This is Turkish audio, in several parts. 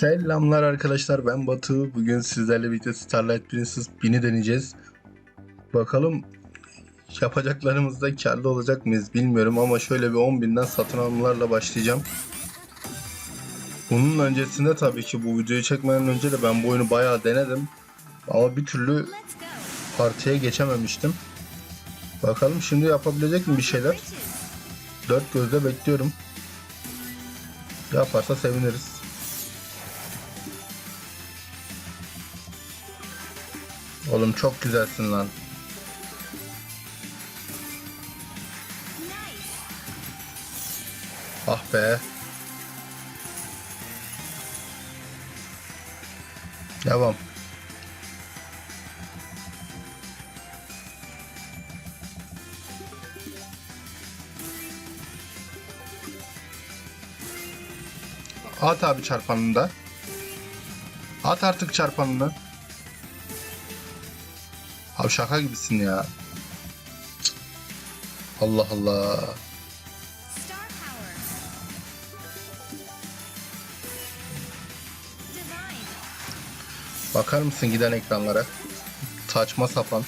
Selamlar arkadaşlar ben Batu. Bugün sizlerle birlikte Starlight Princess 1000'i deneyeceğiz. Bakalım yapacaklarımızda karlı olacak mıyız bilmiyorum ama şöyle bir 10.000'den satın almalarla başlayacağım. Bunun öncesinde tabii ki bu videoyu çekmeden önce de ben bu oyunu bayağı denedim. Ama bir türlü partiye geçememiştim. Bakalım şimdi yapabilecek mi bir şeyler? Dört gözle bekliyorum. Yaparsa seviniriz. Oğlum çok güzelsin lan. Ah be. Devam. At abi çarpanını da. At artık çarpanını. Abi şaka gibisin ya. Allah Allah. Bakar mısın giden ekranlara? Saçma sapan.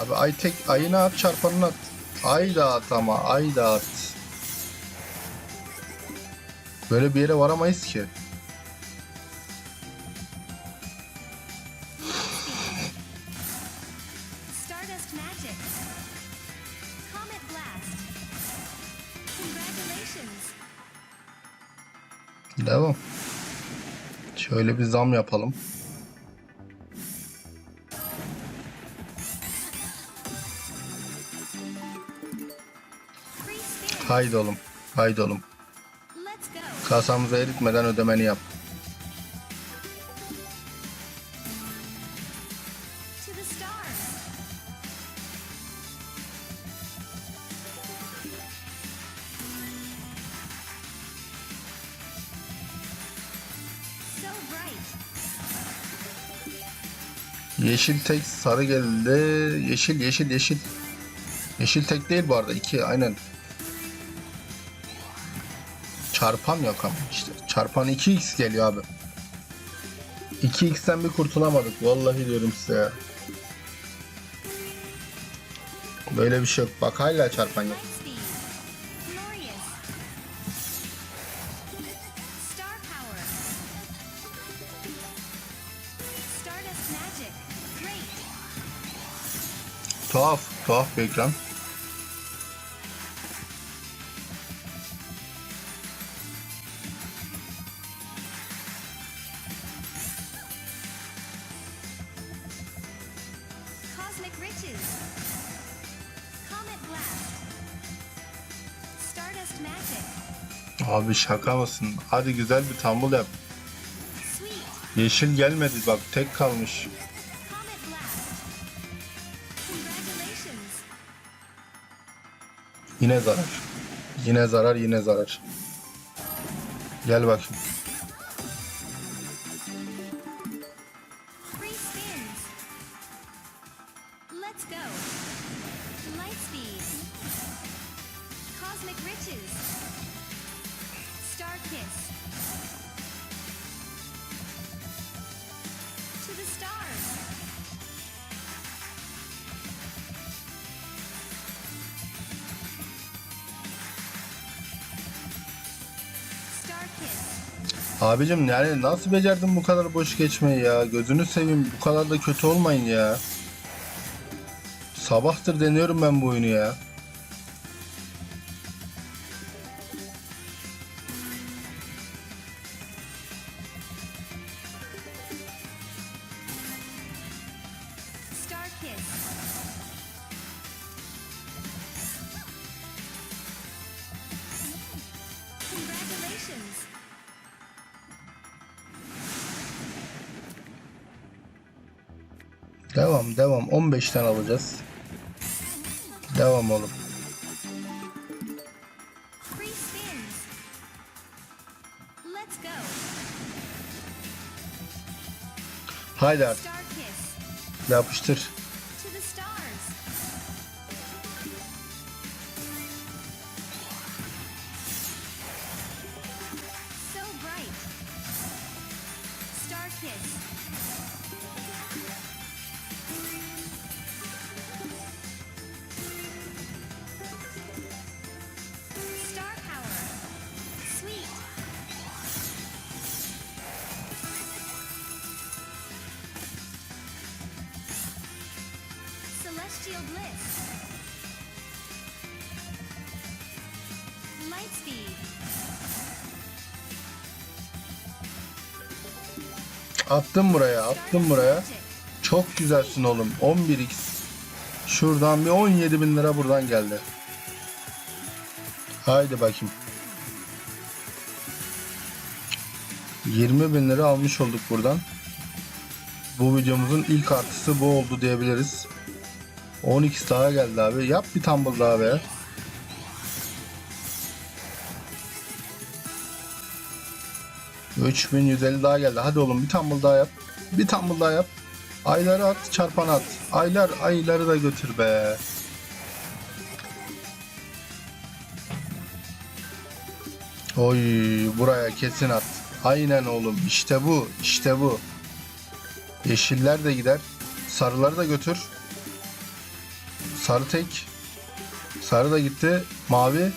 Abi ay tek ayını at çarpanını at. Ay da at ama ay da at. Böyle bir yere varamayız ki. Devam. Şöyle bir zam yapalım. Haydi oğlum. Haydi oğlum. Kasamızı eritmeden ödemeni yap. Yeşil tek sarı geldi. Yeşil yeşil yeşil. Yeşil tek değil bu arada. iki aynen. Çarpan yok ama işte. Çarpan 2x geliyor abi. 2x'ten bir kurtulamadık. Vallahi diyorum size ya. Böyle bir şey yok. Bak hala çarpan yok. Tuhaf. Tuhaf bir ekran. Abi şaka mısın? Hadi güzel bir tumble yap. Yeşil gelmedi bak tek kalmış. Yine zarar. Yine zarar yine zarar. Gel Kiss. To the stars. Abicim yani nasıl becerdin bu kadar boş geçmeyi ya? Gözünü seveyim bu kadar da kötü olmayın ya. Sabahtır deniyorum ben bu oyunu ya. Congratulations. Devam devam 15'ten alacağız. Devam oğlum. Haydi artık yapıştır. Attım buraya, attım buraya. Çok güzelsin oğlum. 11x. Şuradan bir 17 bin lira buradan geldi. Haydi bakayım. 20 bin lira almış olduk buradan. Bu videomuzun ilk artısı bu oldu diyebiliriz. 12 daha geldi abi. Yap bir tumble daha be. ...3150 daha geldi. Hadi oğlum bir tumble daha yap. Bir tumble daha yap. Ayları at, çarpan at. Aylar ayları da götür be. Oy buraya kesin at. Aynen oğlum işte bu işte bu. Yeşiller de gider. Sarıları da götür. Sarı tek. Sarı da gitti. Mavi.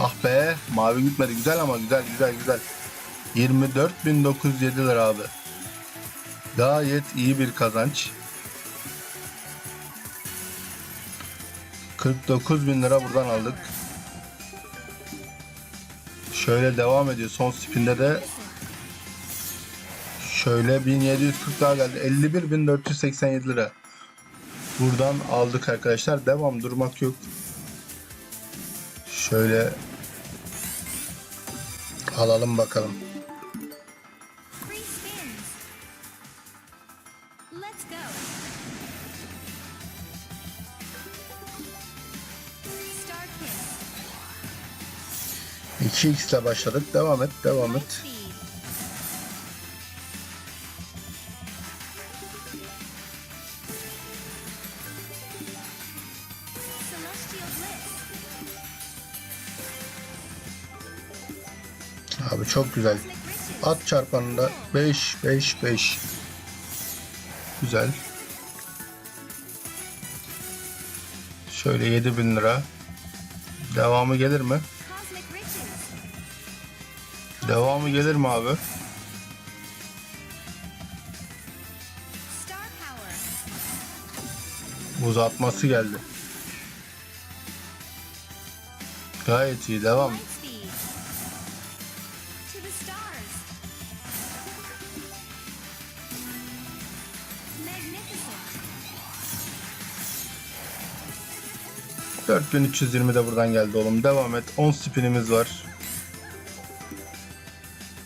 Ah be mavi gitmedi. Güzel ama güzel güzel güzel. 24.907 lira abi. Gayet iyi bir kazanç. 49 bin lira buradan aldık. Şöyle devam ediyor. Son spinde de şöyle 1740 daha geldi. 51.487 lira. Buradan aldık arkadaşlar. Devam durmak yok. Şöyle alalım bakalım. 2x ile başladık. Devam et, devam et. Abi çok güzel. At çarpanında 5 5 5. Güzel. Şöyle 7000 lira. Devamı gelir mi? Devamı gelir mi abi? Uzatması geldi. Gayet iyi devam. Lightspeed. To the stars. Magnificent. 4320 de buradan geldi oğlum. Devam et. 10 spinimiz var.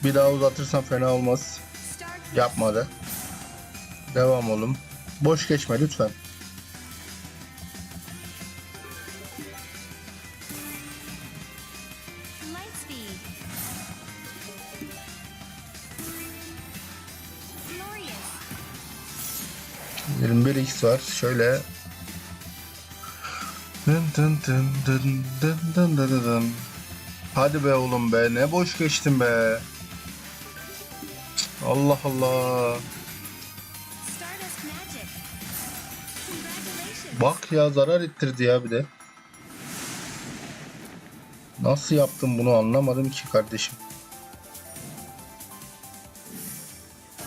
Bir daha uzatırsam fena olmaz. Yapmadı. Devam oğlum. Boş geçme lütfen. Yirmi bir x var. Şöyle Dın dın dın dın dın dın dın. Hadi be oğlum be ne boş geçtin be. Allah Allah. Bak ya zarar ettirdi ya bir de. Nasıl yaptım bunu anlamadım ki kardeşim.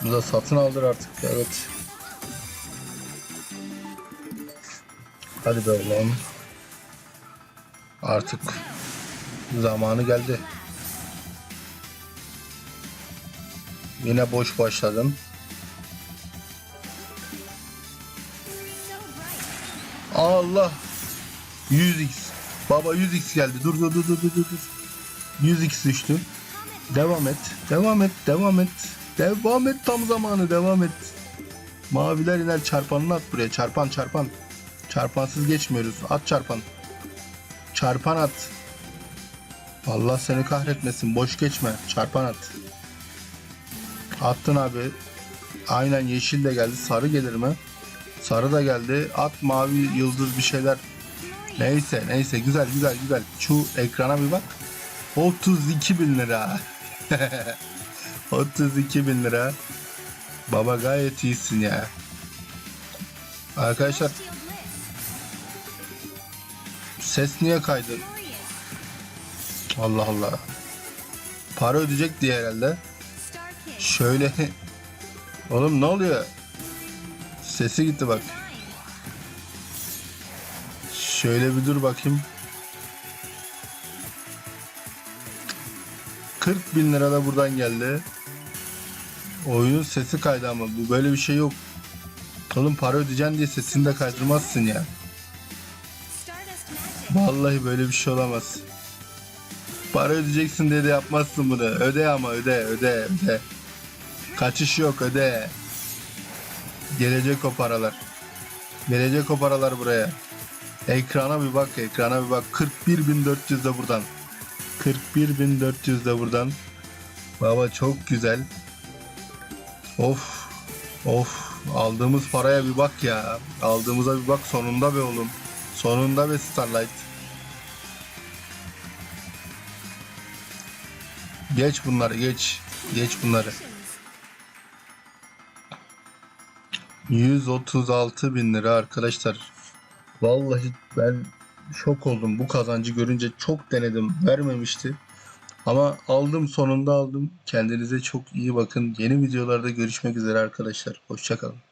Bu da satın aldır artık evet. Hadi be oğlum. Artık zamanı geldi. Yine boş başladım. Allah. 100x. Baba 100x geldi. Dur dur dur dur dur dur. 100x düştü. Devam et. Devam et. Devam et. Devam et tam zamanı. Devam et. Maviler iner çarpanını at buraya. Çarpan çarpan. Çarpansız geçmiyoruz. At çarpan. Çarpan at. Allah seni kahretmesin. Boş geçme. Çarpan at. Attın abi. Aynen yeşil de geldi. Sarı gelir mi? Sarı da geldi. At mavi yıldız bir şeyler. Neyse neyse güzel güzel güzel. Şu ekrana bir bak. 32 bin lira. 32 bin lira. Baba gayet iyisin ya. Arkadaşlar ses niye kaydı? Allah Allah. Para ödeyecek diye herhalde. Şöyle. Oğlum ne oluyor? Sesi gitti bak. Şöyle bir dur bakayım. 40 bin lira da buradan geldi. Oyunun sesi kaydı ama bu böyle bir şey yok. Oğlum para ödeyeceksin diye sesini de kaydırmazsın ya. Vallahi böyle bir şey olamaz. Para ödeyeceksin diye de yapmazsın bunu. Öde ama öde öde öde. Kaçış yok öde. Gelecek o paralar. Gelecek o paralar buraya. Ekrana bir bak ekrana bir bak. 41.400 de buradan. 41.400 de buradan. Baba çok güzel. Of. Of. Aldığımız paraya bir bak ya. Aldığımıza bir bak sonunda be oğlum. Sonunda be Starlight. Geç bunları geç. Geç bunları. 136 bin lira arkadaşlar. Vallahi ben şok oldum. Bu kazancı görünce çok denedim. Vermemişti. Ama aldım sonunda aldım. Kendinize çok iyi bakın. Yeni videolarda görüşmek üzere arkadaşlar. Hoşçakalın.